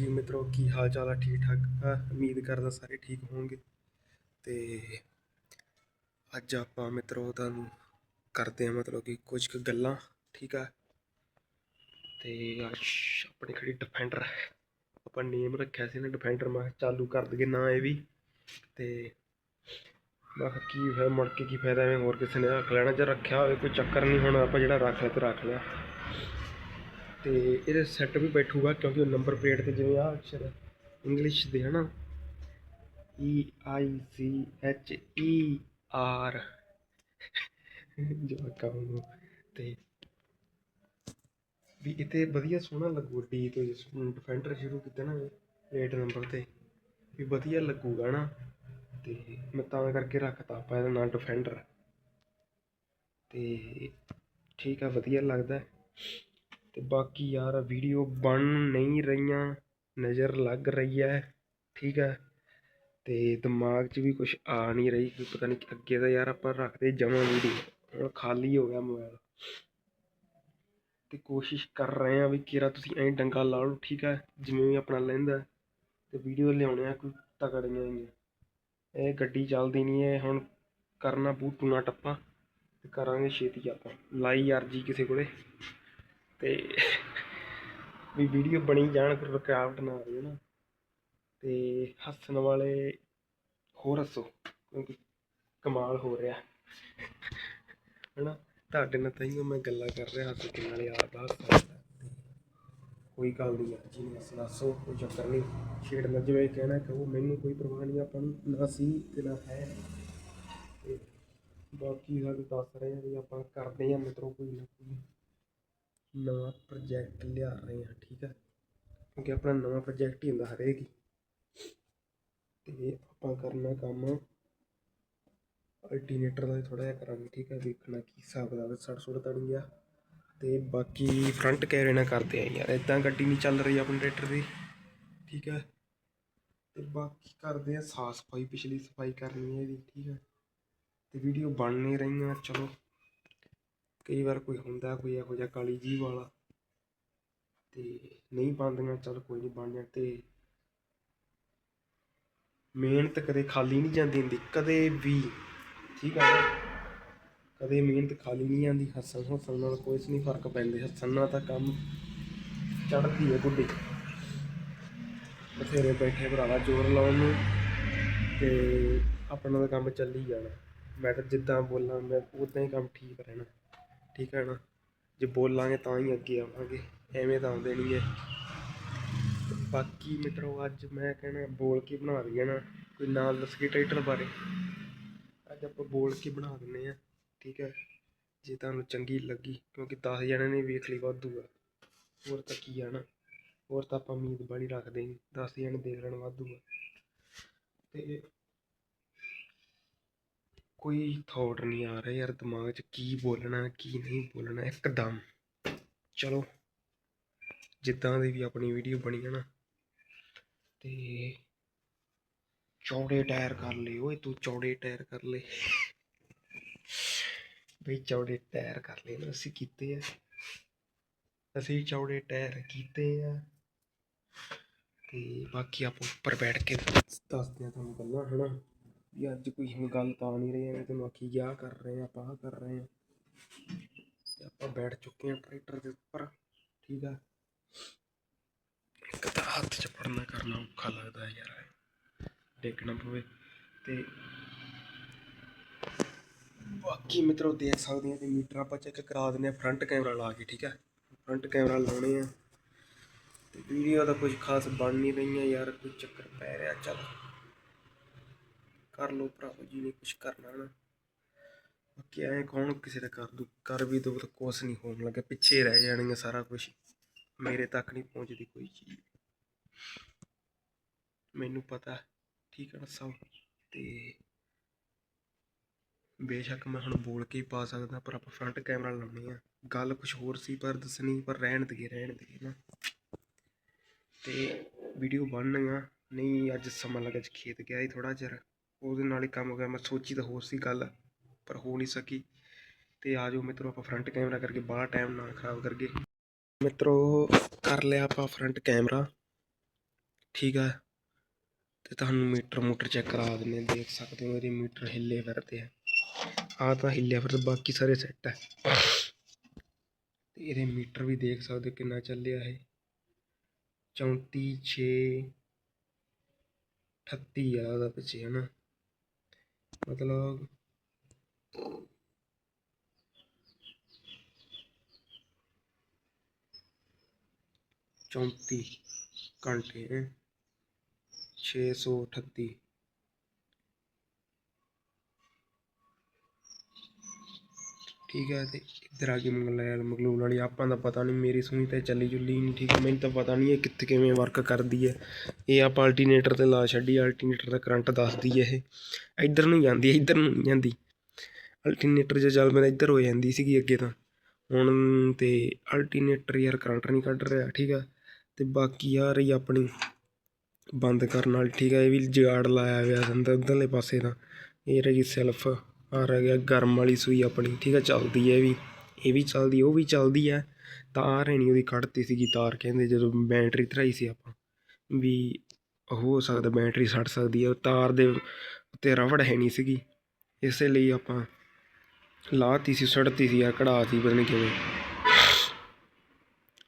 ਜੀ ਮਿੱਤਰੋ, ਕੀ ਹਾਲ ਚਾਲ ਆ? ਠੀਕ ਠਾਕ? ਆ ਉਮੀਦ ਕਰਦਾ ਸਾਰੇ ਠੀਕ ਹੋਣਗੇ। ਤੇ ਅੱਜ ਆਪਾਂ ਮਿੱਤਰੋ, ਤੁਹਾਨੂੰ ਕਰਦੇ ਆ ਮਤਲਬ ਕਿ ਕੁਝ ਕੁ ਗੱਲਾਂ, ਠੀਕ ਆ? ਤੇ ਅੱਜ ਆਪਣੀ ਖੜੀ ਡਿਫੈਂਡਰ ਆਪਾਂ ਨੇਮ ਰੱਖਿਆ ਸੀ ਨਾ ਡਿਫੈਂਡਰ ਮੈਂ ਕਿਹਾ ਚਾਲੂ ਕਰ ਦਈਏ ਨਾ ਇਹ ਵੀ। ਤੇ ਮੈਂ ਕੀ ਹੋਇਆ ਮੁੜ ਕੇ ਕੀ ਫਾਇਦਾ, ਐਵੇਂ ਹੋਰ ਕਿਸੇ ਨੇ ਰੱਖ ਲੈਣਾ। ਜੇ ਰੱਖਿਆ ਹੋਵੇ, ਕੋਈ ਚੱਕਰ ਨਹੀਂ ਹੁਣ, ਆਪਾਂ ਜਿਹੜਾ ਰੱਖ ਲਿਆ, ਤੇ ਰੱਖ ਲਿਆ। ਤੇ ਇਹਦੇ ਸੈੱਟ ਵੀ ਬੈਠੂਗਾ ਕਿਉਂਕਿ ਉਹ ਨੰਬਰ ਪਲੇਟ ਤੇ ਜਿਵੇਂ ਆ ਅਕਸ਼ਰ ਇੰਗਲਿਸ਼ ਦੇ, ਹਨਾ? ਈ ਆਈ ਸੀ ਐਚ ਈ ਆਰ ਜਵਾਕਾਂ ਨੂੰ ਤੇ ਵੀ ਇਤੇ ਵਧੀਆ ਸੋਹਣਾ ਲੱਗੂ ਡੀ ਤੋਂ ਜਿਸ ਡਿਫੈਂਡਰ ਸ਼ੁਰੂ ਕੀਤਾ ਨਾ ਪਲੇਟ ਨੰਬਰ ਤੇ। ਵੀ ਵਧੀਆ ਲੱਗੂਗਾ ਨਾ ਤੇ ਮੈਂ ਤਾਂ ਕਰਕੇ ਰੱਖਤਾ ਆਪਾਂ ਇਹਦਾ ਨਾਂ ਡਿਫੈਂਡਰ ਤੇ ਠੀਕ ਆ, ਵਧੀਆ ਲੱਗਦਾ। ਹੈ। ਬਾਕੀ ਯਾਰ ਵੀਡੀਓ ਬਣ ਨਹੀਂ ਰਹੀਆਂ, ਨਜ਼ਰ ਲੱਗ ਰਹੀ ਹੈ, ਠੀਕ ਹੈ। ਅਤੇ ਦਿਮਾਗ 'ਚ ਵੀ ਕੁਛ ਆ ਨਹੀਂ ਰਹੀ ਕਿ ਪਤਾ ਨਹੀਂ ਅੱਗੇ ਤਾਂ ਯਾਰ ਆਪਾਂ ਰੱਖਦੇ ਜਮਾਂ ਵੀਡੀਓ ਹੁਣ ਖਾਲੀ ਹੋ ਗਿਆ ਮੋਬਾਈਲ ਅਤੇ ਕੋਸ਼ਿਸ਼ ਕਰ ਰਹੇ ਹਾਂ ਵੀ ਕਿਰਾ ਤੁਸੀਂ ਐਂ ਡੰਗਾ ਲਾ ਲਓ, ਠੀਕ ਹੈ, ਜਿਵੇਂ ਵੀ ਆਪਣਾ ਲੈਂਦਾ ਅਤੇ ਵੀਡੀਓ ਲਿਆਉਣੇ ਆ, ਕੋਈ ਤਕੜੀਆਂ ਹੀ ਇਹ ਗੱਡੀ ਚੱਲਦੀ ਨਹੀਂ ਹੈ, ਹੁਣ ਕਰਨਾ ਬੂਟੂ ਨਾ ਟੱਪਾ, ਤੇ ਕਰਾਂਗੇ ਛੇਤੀ ਆਪਾਂ। ਲਾਈ ਅਰਜੀ ਕਿਸੇ ਕੋਲੇ। ਤੇ ਵੀ ਵੀਡੀਓ ਬਣੀ ਜਾਣ ਕੋਈ ਰੁਕਾਵਟ ਨਾ ਆਵੇ ਨਾ ਤੇ ਹੱਸਣ ਵਾਲੇ ਹੋਰ ਹੱਸੋ, ਕਿਉਂਕਿ ਕਮਾਲ ਹੋ ਰਿਹਾ। ਹੈਨਾ, ਤੁਹਾਡੇ ਨਾਲ ਤਾਂ ਹੀ ਮੈਂ ਗੱਲਾਂ ਕਰ ਰਿਹਾ, ਹੱਸ ਕੇ ਨਾਲੇ ਆਪ ਦਾ ਕੋਈ ਗੱਲ ਨਹੀਂ ਯਾਰ ਜੀ ਨੇ ਸੁਣਾਸੋ, ਕੋਈ ਚੱਕਰ ਨਹੀਂ ਛੇੜ ਛੇੜਨਾ ਜਿਵੇਂ ਕਹਿਣਾ ਕਿ ਉਹ ਮੈਨੂੰ ਕੋਈ ਪਰਵਾਹ ਨਹੀਂ ਆਪਾਂ ਨੂੰ ਨਾ ਸੀ ਤੇ ਨਾ ਹੈ। ਤੇ ਬਾਕੀ ਸਾਨੂੰ ਦੱਸ ਰਹੇ ਆ ਵੀ ਆਪਾਂ ਕਰਦੇ ਆ ਮਿੱਤਰੋ ਕੋਈ ਨਾ ਕੋਈ। ਨਵਾਂ ਪ੍ਰੋਜੈਕਟ ਲਿਆ ਰਹੇ ਹਾਂ, ਠੀਕ ਹੈ ਕਿਉਂਕਿ ਆਪਣਾ ਨਵਾਂ ਪ੍ਰੋਜੈਕਟ ਹੀ ਹੁੰਦਾ ਹਰੇਕ ਹੀ। ਤੇ ਆਪਾਂ ਕਰਨਾ ਕੰਮ ਅਲਟਰਨੇਟਰ ਦਾ ਥੋੜਾ ਜਿਹਾ ਕਰਾਂਗੇ, ਠੀਕ ਹੈ ਵੇਖਣਾ ਕੀ ਹਿਸਾਬ ਦਾ ਸੜ ਸੁੜ ਤੜ ਗਿਆ ਤੇ ਬਾਕੀ ਫਰੰਟ ਕੈਮਰੇ ਨਾਲ ਕਰਦੇ ਆ ਯਾਰ ਇਦਾਂ ਗੱਡੀ ਨਹੀਂ ਚੱਲ ਰਹੀ ਆਪਣੀ ਟਰੈਕਟਰ ਦੀ, ਠੀਕ ਹੈ ਤੇ ਬਾਕੀ ਕਰਦੇ ਆ ਸਾਫ਼ ਸਫ਼ਾਈ, ਪਿਛਲੀ ਸਫ਼ਾਈ ਕਰਨੀ ਹੈ ਇਹਦੀ, ਠੀਕ ਹੈ ਤੇ ਵੀਡੀਓ ਬਣ ਨਹੀਂ ਰਹੀਆਂ, ਚਲੋ। ਕਈ ਵਾਰ ਕੋਈ ਹੁੰਦਾ ਕੋਈ ਇਹੋ ਜਿਹਾ ਕਾਲੀ ਜੀਭ ਵਾਲਾ ਤੇ ਨਹੀਂ ਬਣਦੀਆਂ, ਚੱਲ ਕੋਈ ਨਹੀਂ ਬਣ ਜਾਣ ਤੇ ਮਿਹਨਤ ਕਦੇ ਖਾਲੀ ਨਹੀਂ ਜਾਂਦੀ ਹੁੰਦੀ, ਕਦੇ ਵੀ, ਠੀਕ ਆ ਕਦੇ ਮਿਹਨਤ ਖਾਲੀ ਨਹੀਂ ਜਾਂਦੀ, ਹੱਸਣ ਹੱਸਣ ਨਾਲ ਕੋਈ ਨਹੀਂ ਫ਼ਰਕ ਪੈਂਦੇ, ਹੱਸਣ ਨਾਲ ਤਾਂ ਕੰਮ ਚੜਦੀ ਹੈ ਗੁੱਡੀ। ਬਥੇਰੇ ਬੈਠੇ ਭਰਾਵਾ ਜ਼ੋਰ ਲਾਉਣ ਨੂੰ ਤੇ ਆਪਣਾ ਤਾਂ ਕੰਮ ਚੱਲੀ ਜਾਣਾ। ਮੈਂ ਤਾਂ ਜਿੱਦਾਂ ਬੋਲਾਂ, ਮੈਂ ਉਦਾਂ ਹੀ ਕੰਮ ਠੀਕ ਰਹਿਣਾ। ਠੀਕ ਹੈ ਨਾ? ਜੇ ਬੋਲਾਂਗੇ ਤਾਂ ਹੀ ਅੱਗੇ ਆਵਾਂਗੇ, ਐਵੇਂ ਤਾਂ ਆਉਂਦੇ ਨਹੀਂ ਹੈ ਬਾਕੀ ਮਿੱਤਰੋ, ਅੱਜ ਮੈਂ ਕਹਿਣਾ ਬੋਲ ਕੇ ਬਣਾ ਦਈਏ ਨਾ, ਕੋਈ ਨਾਲ ਦੱਸ ਕੇ ਟਾਈਟਲ ਬਾਰੇ। ਅੱਜ ਆਪਾਂ ਬੋਲ ਕੇ ਬਣਾ ਦਿੰਨੇ ਆ ਠੀਕ ਹੈ? ਜੇ ਤੁਹਾਨੂੰ ਚੰਗੀ ਲੱਗੀ, ਕਿਉਂਕਿ 10 ਜਣਿਆਂ ਨੇ ਵੇਖ ਲਈ ਵਾਧੂ ਆ। ਹੋਰ ਤਾਂ ਕੀ ਆ ਨਾ? ਹੋਰ ਤਾਂ ਆਪਾਂ ਉਮੀਦ ਬੜੀ ਰੱਖਦੇ ਨਹੀਂ 10 ਜਣੇ ਦੇਖ ਲੈਣ ਵਾਧੂ ਆ। ਤੇ ਕੋਈ ਥਾਟ ਨਹੀਂ ਆ ਰਿਹਾ ਯਾਰ ਦਿਮਾਗ 'ਚ ਕੀ ਬੋਲਣਾ, ਕੀ ਨਹੀਂ ਬੋਲਣਾ, ਇੱਕਦਮ। ਚਲੋ, ਜਿੱਦਾਂ ਦੀ ਵੀ ਆਪਣੀ ਵੀਡੀਓ ਬਣੀ ਹੈ ਨਾ, ਤੇ ਚੌੜੇ ਟਾਇਰ ਕਰ ਲਈ ਓਏ ਤੂੰ ਚੌੜੇ ਟਾਇਰ ਕਰ ਲੈ ਬਈ ਚੌੜੇ ਟਾਇਰ ਕਰ ਲਏ ਨਾ, ਅਸੀਂ ਕੀਤੇ ਆ। ਅਸੀਂ ਚੌੜੇ ਟਾਇਰ ਕੀਤੇ ਆ। ਤੇ ਬਾਕੀ ਆਪਾਂ ਉੱਪਰ ਬੈਠ ਕੇ ਦੱਸਦੇ ਆ ਤੁਹਾਨੂੰ ਗੱਲਾਂ, ਹਨਾ। ਵੀ ਅੱਜ ਕੋਈ ਹੁਣ ਗੱਲ ਤਾਂ ਨਹੀਂ ਰਹੀ, ਐਵੇਂ ਤੈਨੂੰ ਆਖੀ ਗਿਆ ਕਰ ਰਹੇ ਆ ਆਪਾਂ ਆਹ ਕਰ ਰਹੇ ਆ ਤੇ ਆਪਾਂ ਬੈਠ ਚੁੱਕੇ ਆ ਟਰੈਕਟਰ ਦੇ ਉੱਪਰ, ਠੀਕ ਆ? ਇੱਕ ਤਾਂ ਹੱਥ 'ਚ ਫੜਨਾ ਕਰਨਾ ਔਖਾ ਲੱਗਦਾ ਹੈ ਯਾਰ ਡੇਕਣਾ ਪਵੇ। ਤੇ ਬਾਕੀ ਮਿੱਤਰੋ ਦੇਖ ਸਕਦੇ ਆ ਕਿ ਮੀਟਰ ਆਪਾਂ ਚੈੱਕ ਕਰਾ ਦਿੰਦੇ ਆ ਫਰੰਟ ਕੈਮਰਾ ਲਾ ਕੇ, ਠੀਕ ਹੈ ਫਰੰਟ ਕੈਮਰਾ ਲਾਉਣੇ ਆ। ਤੇ ਵੀਡੀਓ ਦਾ ਕੁਝ ਖਾਸ ਬਣ ਨਹੀਂ ਰਹੀਆਂ ਯਾਰ, ਕੋਈ ਚੱਕਰ ਪੈ ਰਿਹਾ, ਚੱਲ। ਕਰ ਲਓ ਭਰਾਵਾ ਜੀ ਨੇ ਕੁਝ ਕਰਨਾ ਨਾ। ਬਾਕੀ ਐਂ ਕੌਣ ਕਿਸੇ ਦਾ ਕਰ ਦੂ, ਕਰ ਵੀ ਦੋ ਤਾਂ ਕੁਛ ਨਹੀਂ ਹੋਣ ਲੱਗਾ, ਪਿੱਛੇ ਰਹਿ ਜਾਣਗੇ ਸਾਰਾ ਕੁਝ ਮੇਰੇ ਤੱਕ ਨਹੀਂ ਪਹੁੰਚਦੀ ਕੋਈ ਚੀਜ਼। ਮੈਨੂੰ ਪਤਾ, ਠੀਕ ਹੈ ਨਾ ਸਭ, ਤੇ ਬੇਸ਼ੱਕ ਮੈਂ ਹੁਣ ਬੋਲ ਕੇ ਹੀ ਪਾ ਸਕਦਾ, ਪਰ ਆਪਾਂ ਫਰੰਟ ਕੈਮਰਾ ਲਾਉਣੀ ਆ। ਗੱਲ ਕੁਝ ਹੋਰ ਸੀ, ਪਰ ਦੱਸਣੀ, ਪਰ ਰਹਿਣ ਦਈਏ ਰਹਿਣ ਦਈਏ ਨਾ। ਤੇ ਵੀਡੀਓ ਬਣਨੀਆਂ ਨਹੀਂ, ਅੱਜ ਸਮਾਂ ਲੱਗਾ ਖੇਤ ਗਿਆ ਸੀ ਥੋੜਾ ਚਿਰ। ਉਹਦੇ ਨਾਲ ਹੀ ਕੰਮ ਹੋ ਗਿਆ। ਮੈਂ ਸੋਚੀ ਤਾਂ ਹੋਰ ਸੀ ਗੱਲ, ਪਰ ਹੋ ਨਹੀਂ ਸਕੀ। ਤੇ ਆ ਜਾਓ ਮਿੱਤਰੋ, ਆਪਾਂ ਫਰੰਟ ਕੈਮਰਾ ਕਰਕੇ ਬਾਹਲਾ ਟਾਈਮ ਨਾ ਖਰਾਬ ਕਰਗੇ ਮਿੱਤਰੋ, ਕਰ ਲਿਆ ਆਪਾਂ ਫਰੰਟ ਕੈਮਰਾ ਠੀਕ ਆ। ਤੇ ਤੁਹਾਨੂੰ ਮੀਟਰ ਮੂਟਰ ਚੈੱਕ ਕਰਾ ਦਿੰਦੇ ਦੇਖ ਸਕਦੇ ਹੋ ਇਹਦੇ ਮੀਟਰ ਹਿੱਲੇ ਫਿਰਦੇ ਆ। ਆ ਤਾਂ ਹਿੱਲਿਆ ਫਿਰ ਬਾਕੀ ਸਾਰੇ ਸੈੱਟ ਹੈ ਤੇ ਇਹਦੇ ਮੀਟਰ ਵੀ ਦੇਖ ਸਕਦੇ ਹੋ ਕਿੰਨਾ ਚੱਲਿਆ ਇਹ। 34 6 38 ਆ ਉਹਦਾ ਪਿੱਛੇ, ਹਨਾ। ਮਤਲਬ ਚੌਂਤੀ ਘੰਟੇ ਹੈਂ। ਛੇ ਸੌ ਅਠੱਤੀ। ਠੀਕ ਹੈ ਤੇ ਇੱਧਰ ਆ ਕੇ ਮੰਗਲੈਲ ਮਗਲੂਲ ਵਾਲੀ ਆਪਾਂ ਦਾ ਪਤਾ ਨਹੀਂ, ਮੇਰੀ ਸੁਣੀ ਤਾਂ ਚੱਲੀ ਜੁੱਲੀ ਨਹੀਂ ਠੀਕ ਹੈ। ਮੈਨੂੰ ਤਾਂ ਪਤਾ ਨਹੀਂ ਇਹ ਕਿੱਥੇ ਕਿਵੇਂ ਵਰਕ ਕਰਦੀ ਹੈ। ਇਹ ਆਪਾਂ ਅਲਟਰਨੇਟਰ ਤੇ ਲਾ ਛੱਡੀ ਅਲਟਰਨੇਟਰ ਦਾ ਕਰੰਟ ਦੱਸਦੀ ਹੈ ਇਹ। ਇੱਧਰ ਨੂੰ ਜਾਂਦੀ ਹੈ, ਇੱਧਰ ਨੂੰ ਨਹੀਂ ਜਾਂਦੀ। ਅਲਟਰਨੇਟਰ ਜੇ ਚੱਲ ਪੈਂਦਾ ਇੱਧਰ ਹੋ ਜਾਂਦੀ ਸੀਗੀ ਅੱਗੇ ਤਾਂ। ਹੁਣ ਤੇ ਅਲਟਰਨੇਟਰ ਯਾਰ ਕਰੰਟ ਨਹੀਂ ਕੱਢ ਰਿਹਾ, ਠੀਕ ਆ। ਤੇ ਬਾਕੀ ਆ ਰਹੀ ਆਪਣੀ ਬੰਦ ਕਰਨ ਵਾਲੀ, ਠੀਕ ਆ, ਇਹ ਵੀ ਜਗਾੜ ਲਾਇਆ ਹੋਇਆ ਅੰਦਰ ਉਧਰਲੇ ਪਾਸੇ ਤਾਂ। ਇਹ ਰਹੀ ਸੈਲਫ ਆ ਰਹਿ ਗਿਆ ਗਰਮ ਵਾਲੀ ਸੂਈ ਆਪਣੀ, ਠੀਕ ਆ, ਚੱਲਦੀ ਹੈ ਇਹ ਵੀ। ਇਹ ਵੀ ਚੱਲਦੀ, ਉਹ ਵੀ ਚੱਲਦੀ ਹੈ ਤਾਰ ਹੈ ਨਹੀਂ ਉਹਦੀ ਕੱਢਤੀ ਸੀਗੀ ਤਾਰ, ਕਹਿੰਦੇ ਜਦੋਂ ਬੈਟਰੀ ਧਰਾਈ ਸੀ ਆਪਾਂ। ਵੀ ਹੋ ਸਕਦਾ ਬੈਟਰੀ ਸੜ ਸਕਦੀ ਹੈ ਤਾਰ ਦੇ ਉੱਤੇ ਰਬੜ ਹੈ ਨਹੀਂ ਸੀਗੀ। ਇਸੇ ਲਈ ਆਪਾਂ ਲਾਤੀ ਸੀ, ਸੜਤੀ ਸੀ ਆ ਕਢਾਤੀ, ਪਤਾ ਨਹੀਂ ਕਿਵੇਂ।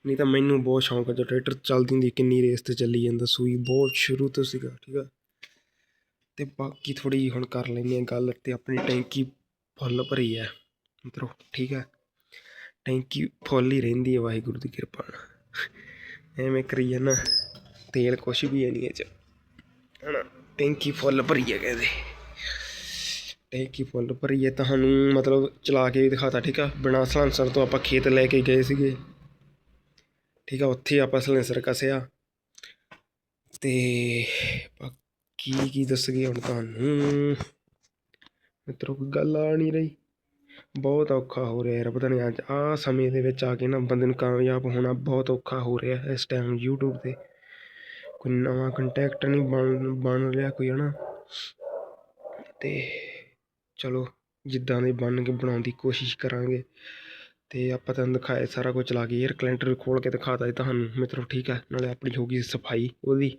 ਨਹੀਂ ਤਾਂ ਮੈਨੂੰ ਬਹੁਤ ਸ਼ੌਂਕ ਹੈ ਜੋ ਟਰੈਕਟਰ ਚੱਲਦੀ ਹੁੰਦੀ ਕਿੰਨੀ ਰੇਸ ਤੇ ਚੱਲੀ ਜਾਂਦਾ, ਸੂਈ ਬਹੁਤ ਸ਼ੁਰੂ ਤੋਂ ਸੀਗਾ, ਠੀਕ ਆ। ਤੇ ਬਾਕੀ ਥੋੜੀ ਹੁਣ ਕਰ ਲੈਂਦੇ ਹਾਂ ਗੱਲ ਤੇ ਆਪਣੀ ਟੈਂਕੀ ਫੁੱਲ ਭਰੀ ਹੈ ਮਿੱਤਰੋ, ਠੀਕ ਹੈ ਟੈਂਕੀ ਫੁੱਲ ਹੀ ਰਹਿੰਦੀ ਹੈ ਵਾਹਿਗੁਰੂ ਦੀ ਕਿਰਪਾ ਨਾਲ। ਐਵੇਂ ਕਰੀ ਜਾਂਦਾ ਤੇਲ ਕੁਛ ਵੀ ਹੈ ਨਹੀਂ ਇਹ ਚ। ਹਨਾ? ਟੈਂਕੀ ਫੁੱਲ ਭਰੀ ਹੈ ਕਹਿੰਦੇ। ਟੈਂਕੀ ਫੁੱਲ ਭਰੀ ਹੈ ਤੁਹਾਨੂੰ ਮਤਲਬ ਚਲਾ ਕੇ ਵੀ ਦਿਖਾਤਾ ਠੀਕ ਆ? ਬਿਨਾਂ ਸਲੈਂਸਰ ਤੋਂ ਆਪਾਂ ਖੇਤ ਲੈ ਕੇ ਗਏ ਸੀਗੇ। ਠੀਕ ਆ ਉੱਥੇ ਆਪਾਂ ਸਲੈਂਸਰ ਕਸਿਆ। ਤੇ ਬਾਕੀ ਕੀ ਦੱਸਗੇ ਹੁਣ ਤੁਹਾਨੂੰ? ਮਿੱਤਰੋ ਕੋਈ ਗੱਲ ਆ ਨਹੀਂ ਰਹੀ। ਬਹੁਤ ਔਖਾ ਹੋ ਰਿਹਾ ਯਾਰ ਪਤਾ ਨਹੀਂ ਅੱਜ ਆ ਸਮੇਂ ਦੇ ਵਿੱਚ ਆ ਕੇ ਨਾ ਬੰਦੇ ਨੂੰ ਕਾਮਯਾਬ ਹੋਣਾ ਬਹੁਤ ਔਖਾ ਹੋ ਰਿਹਾ ਇਸ ਟਾਈਮ YouTube ਤੇ। ਕੋਈ ਨਵਾਂ ਕੰਟੈਕਟ ਨਹੀਂ ਬਣ ਬਣ ਰਿਹਾ ਕੋਈ ਹੈ ਨਾ ਤੇ ਚਲੋ, ਜਿੱਦਾਂ ਦੇ ਬਣ ਕੇ ਬਣਾਉਣ ਦੀ ਕੋਸ਼ਿਸ਼ ਕਰਾਂਗੇ। ਤੇ ਆਪਾਂ ਤੁਹਾਨੂੰ ਦਿਖਾਏ ਸਾਰਾ ਕੁਝ ਚਲਾ ਕੇ 에ਅਰ ਕੈਲੰਡਰ ਵੀ ਖੋਲ ਕੇ ਦਿਖਾਤਾ ਜੀ ਤੁਹਾਨੂੰ। ਮਿੱਤਰੋ ਠੀਕ ਹੈ ਨਾਲੇ ਆਪਣੀ ਹੋ ਗਈ ਸਫ਼ਾਈ ਉਹਦੀ।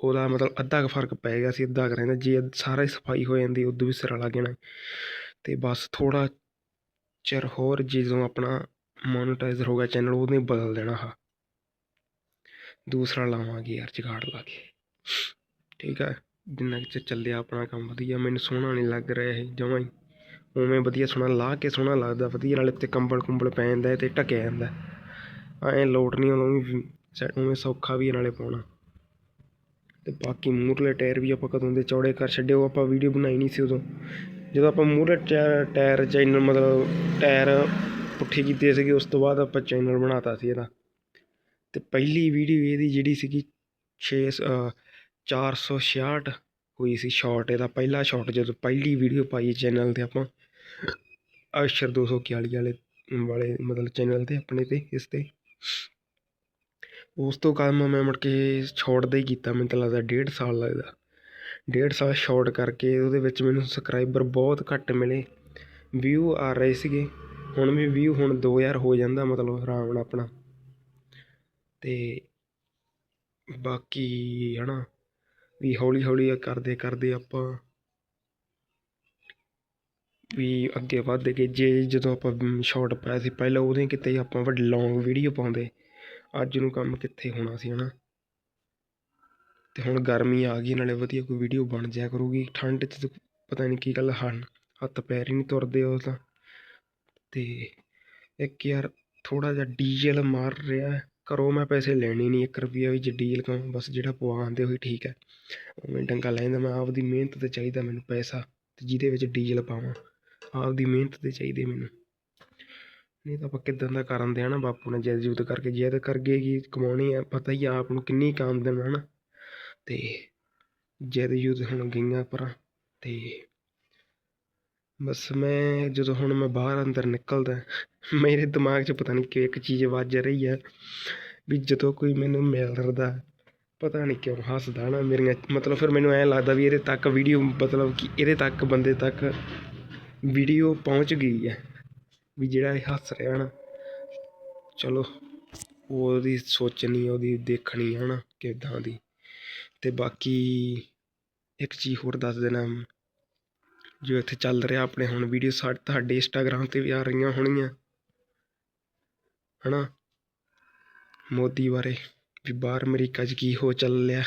ਉਹਦਾ ਮਤਲਬ ਅੱਧਾ ਕੁ ਫ਼ਰਕ ਪੈ ਗਿਆ ਸੀ, ਅੱਧਾ ਕੁ ਰਹਿੰਦਾ। ਜੇ ਸਾਰਾ ਹੀ ਸਫ਼ਾਈ ਹੋ ਜਾਂਦੀ, ਉਦੋਂ ਵੀ ਸਿਰਾ ਲੱਗ ਜਾਣਾ ਤੇ ਬਸ ਥੋੜਾ ਚਿਰ ਹੋਰ ਜਦੋਂ ਆਪਣਾ ਮੋਨੇਟਾਈਜ਼ਰ ਹੋ ਗਿਆ ਚੈਨਲ ਉਹਨੇ ਬਦਲ ਦੇਣਾ ਆ ਦੂਸਰਾ ਲਾਵਾਂਗੇ ਯਾਰ, ਜਗਾੜ ਲਾ ਕੇ। ਠੀਕ ਹੈ ਜਿੰਨਾ ਕੁ ਚੱਲਿਆ ਆਪਣਾ ਕੰਮ ਵਧੀਆ, ਮੈਨੂੰ ਸੋਹਣਾ ਨਹੀਂ ਲੱਗ ਰਿਹਾ ਇਹ ਜਮਾਂ ਹੀ। ਉਵੇਂ ਵਧੀਆ ਸੋਹਣਾ, ਲਾ ਕੇ ਸੋਹਣਾ ਲੱਗਦਾ, ਵਧੀਆ, ਨਾਲੇ ਉੱਤੇ ਕੰਬਲ ਕੁੰਬਲ ਪੈ ਜਾਂਦਾ ਤੇ ਢੱਕਿਆ ਜਾਂਦਾ। ਐਂ ਲੋਟ ਨਹੀਂ ਆਉਂਦਾ ਵੀ ਸੈ- ਉਵੇਂ ਸੌਖਾ ਵੀ ਹੈ ਨਾਲੇ ਪਾਉਣਾ। ਤੇ ਬਾਕੀ ਮੂਰਲੇ ਟਾਇਰ ਵੀ ਆਪਾਂ ਕਦੋਂ ਦੇ ਚੌੜੇ ਕਰ ਛੱਡੇ ਉਹ ਆਪਾਂ ਵੀਡੀਓ ਬਣਾਈ ਨਹੀਂ ਸੀ ਉਦੋਂ। ਜਦੋਂ ਆਪਾਂ ਮੂਰਲੇ ਟਾਇਰ ਟਾਇਰ, ਚੈਨਲ ਮਤਲਬ ਟਾਇਰ ਪੁੱਠੇ ਕੀਤੇ ਸੀਗੇ, ਉਸ ਤੋਂ ਬਾਅਦ ਆਪਾਂ ਚੈਨਲ ਬਣਾਤਾ ਸੀ ਇਹਦਾ। ਅਤੇ ਪਹਿਲੀ ਵੀਡੀਓ ਇਹਦੀ ਜਿਹੜੀ ਸੀਗੀ 6 466 ਹੋਈ ਸੀ ਸ਼ਾਰਟ ਇਹਦਾ ਪਹਿਲਾ ਸ਼ਾਰਟ ਜਦੋਂ ਪਹਿਲੀ ਵੀਡੀਓ ਪਾਈ ਚੈਨਲ ਤੇ ਆਪਾਂ, ਅਸ਼ਰ 241 ਵਾਲੇ ਵਾਲੇ ਮਤਲਬ ਚੈਨਲ ਤੇ, ਆਪਣੇ ਤੇ, ਇਸ ਤੇ। ਉਸ ਤੋਂ ਕੰਮ ਮੈਂ ਮੁੜ ਕੇ ਦਾ ਹੀ ਕੀਤਾ, ਮੈਨੂੰ ਤਾਂ ਲੱਗਦਾ ਡੇਢ ਸਾਲ ਲੱਗਦਾ। ਡੇਢ ਸਾਲ ਸ਼ਾਰਟ ਕਰਕੇ ਉਹਦੇ ਵਿੱਚ ਮੈਨੂੰ ਸਬਸਕ੍ਰਾਈਬਰ ਬਹੁਤ ਘੱਟ ਮਿਲੇ। ਵਿਊ ਆ ਰਹੇ ਸੀਗੇ। ਹੁਣ ਵੀ ਵਿਊ ਹੁਣ 2000 ਹੋ ਜਾਂਦਾ ਮਤਲਬ ਆਰਾਮ ਨਾਲ ਆਪਣਾ। ਤੇ ਬਾਕੀ ਨਾ ਵੀ ਹੌਲੀ ਹੌਲੀ ਕਰਦੇ ਕਰਦੇ ਆਪਾਂ ਵੀ ਅੱਗੇ ਵੱਧ ਗਏ। ਜੇ ਜਦੋਂ ਆਪਾਂ ਸ਼ਾਰਟ ਪਾਇਆ ਸੀ, ਪਹਿਲਾਂ ਉਹਦੇ ਕਿਤੇ ਆਪਾਂ ਵੱਡੇ ਲੌਂਗ ਵੀਡੀਓ ਪਾਉਂਦੇ। ਅੱਜ ਨੂੰ ਕੰਮ ਕਿੱਥੇ ਹੋਣਾ ਸੀ ਹੈ ਨਾ ਅਤੇ ਹੁਣ ਗਰਮੀ ਆ ਗਈ, ਨਾਲੇ ਵਧੀਆ ਕੋਈ ਵੀਡੀਓ ਬਣ ਜਾਇਆ ਕਰੂਗੀ। ਠੰਡ 'ਚ ਪਤਾ ਨਹੀਂ ਕੀ ਗੱਲ ਹਨ, ਹੱਥ ਪੈਰ ਹੀ ਨਹੀਂ ਤੁਰਦੇ ਉਹ ਤਾਂ। ਅਤੇ ਇੱਕ ਯਾਰ ਥੋੜ੍ਹਾ ਜਿਹਾ ਡੀਜ਼ਲ ਮਾਰ ਰਿਹਾ। ਘਰੋਂ ਮੈਂ ਪੈਸੇ ਲੈਣੇ ਨਹੀਂ, ਇੱਕ ਰੁਪਈਆ ਵੀ ਜੇ ਡੀਜ਼ਲ ਕਾ ਬਸ ਜਿਹੜਾ ਪਵਾ ਆਉਂਦੇ ਹੋਈ ਠੀਕ ਹੈ। ਉਵੇਂ ਡੰਗਾ ਜਾਂਦਾ ਮੈਂ, ਆਪਦੀ ਮਿਹਨਤ ਤੇ ਚਾਹੀਦਾ ਮੈਨੂੰ ਪੈਸਾ ਅਤੇ ਜਿਹਦੇ ਵਿੱਚ ਡੀਜ਼ਲ ਪਾਵਾਂ, ਆਪਦੀ ਮਿਹਨਤ ਤੇ ਚਾਹੀਦੇ ਮੈਨੂੰ। ਨਹੀਂ ਤਾਂ ਆਪਾਂ ਕਿੱਦਾਂ ਦਾ ਕਰਨ ਦੇ ਹਨਾ ਬਾਪੂ ਨੇ ਜਦ ਜੂਤ ਕਰਕੇ ਜਿੱਦ ਕਰ ਗਏ ਕਿ ਕਮਾਉਣੀ ਆ, ਪਤਾ ਹੀ ਆ ਆਪ ਨੂੰ ਕਿੰਨੀ ਕਾਮਦਨ ਹਨਾ ਅਤੇ ਜਦ ਯੂਦ ਹੁਣ ਗਈਆਂ ਪਰਾਂ ਅਤੇ ਬਸ ਮੈਂ ਜਦੋਂ ਹੁਣ ਮੈਂ ਬਾਹਰ ਅੰਦਰ ਨਿਕਲਦਾ, ਮੇਰੇ ਦਿਮਾਗ 'ਚ ਪਤਾ ਨਹੀਂ ਕਿਉਂ ਇੱਕ ਚੀਜ਼ ਵੱਜ ਰਹੀ ਹੈ ਵੀ ਜਦੋਂ ਕੋਈ ਮੈਨੂੰ ਮਿਲਦਾ ਪਤਾ ਨਹੀਂ ਕਿਉਂ ਹੱਸਦਾ ਨਾ ਮੇਰੀਆਂ, ਮਤਲਬ ਫਿਰ ਮੈਨੂੰ ਐਂ ਲੱਗਦਾ ਵੀ ਇਹਦੇ ਤੱਕ ਵੀਡੀਓ ਮਤਲਬ ਕਿ ਇਹਦੇ ਤੱਕ ਬੰਦੇ ਤੱਕ ਵੀਡੀਓ ਪਹੁੰਚ ਗਈ ਹੈ ਵੀ ਜਿਹੜਾ ਇਹ ਹੱਸ ਰਿਹਾ ਨਾ, ਚਲੋ, ਉਹਦੀ ਸੋਚਣੀ, ਉਹਦੀ ਦੇਖਣੀ ਹੈ ਨਾ ਕਿੱਦਾਂ ਦੀ, ਤੇ ਬਾਕੀ ਇੱਕ ਚੀਜ਼ ਹੋਰ ਦੱਸ ਦੇਣਾ ਜੋ ਇੱਥੇ ਚੱਲ ਰਿਹਾ, ਆਪਣੇ ਹੁਣ ਵੀਡੀਓ ਸਾਡੇ, ਤੁਹਾਡੇ ਇੰਸਟਾਗ੍ਰਾਮ ਤੇ ਵੀ ਆ ਰਹੀਆਂ ਹੋਣਗੀਆਂ। ਹਨਾ? ਮੋਦੀ ਬਾਰੇ ਵੀ ਬਾਹਰ ਅਮਰੀਕਾ 'ਚ ਕੀ ਹੋ ਚੱਲ ਰਿਹਾ?